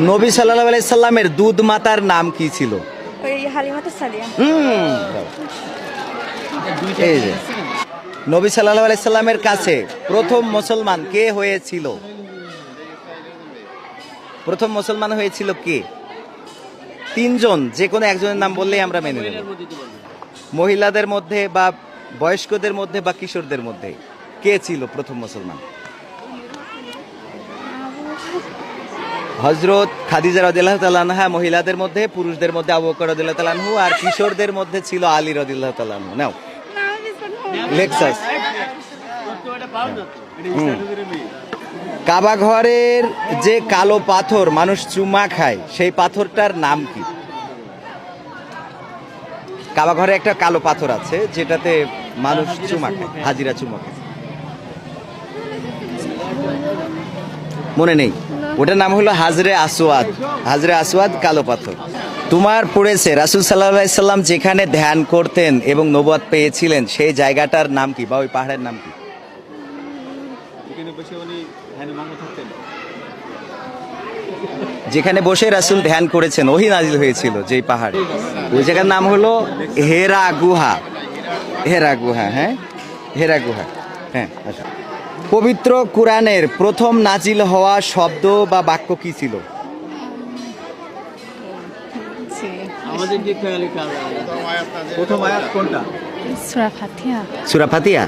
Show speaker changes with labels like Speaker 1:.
Speaker 1: নবী সাল্লাহ আলাইসাল্লামের দুধ মাতার নাম কি ছিল? হুম। এই যে নবী সাল্লাহ আলাইসাল্লামের কাছে প্রথম মুসলমান কে হয়েছিল? প্রথম মুসলমান হয়েছিল কে? তিনজন যে কোনো একজনের নাম বললেই আমরা মেনে নেব। মহিলাদের মধ্যে বা বয়স্কদের মধ্যে বা কিশোরদের মধ্যে কে ছিল প্রথম মুসলমান? হজরত খাদিজা রদিল্লাহ তালানহা মহিলাদের মধ্যে, পুরুষদের মধ্যে আবু বকর রদিল্লাহ তালানহু আর কিশোরদের মধ্যে ছিল আলী রদিল্লাহ তালানহু নাও। লেক্সাস কাবা ঘরের যে কালো পাথর মানুষ চুমা খায়, সেই পাথরটার নাম কি? কাবা ঘরে একটা কালো পাথর আছে, যেটাতে মানুষ চুমা খায়, হাজিরা চুমা খায়। মনে নেই? ওটার নাম হলো হাজরে আসওয়াদ। হাজরে আসওয়াদ কালো পাথর। তোমার পড়েছে রাসুল সাল্লাহ সাল্লাম যেখানে ধ্যান করতেন এবং নবাদ পেয়েছিলেন সেই জায়গাটার নাম কি বা ওই পাহাড়ের নাম কি? যেখানে বসে রাসুল ধ্যান করেছেন ওহি নাজিল হয়েছিল যেই পাহাড়ে। ওই জায়গার নাম হলো হেরা গুহা হেরা গুহা হ্যাঁ? হেরা গুহা হ্যাঁ আচ্ছা পবিত্র কোরআনের প্রথম নাজিল হওয়া শব্দ বা বাক্য কি ছিল?
Speaker 2: প্রথম আয়াত কোনটা?
Speaker 3: সুরা ফাতিহা।
Speaker 1: সুরা ফাতিয়া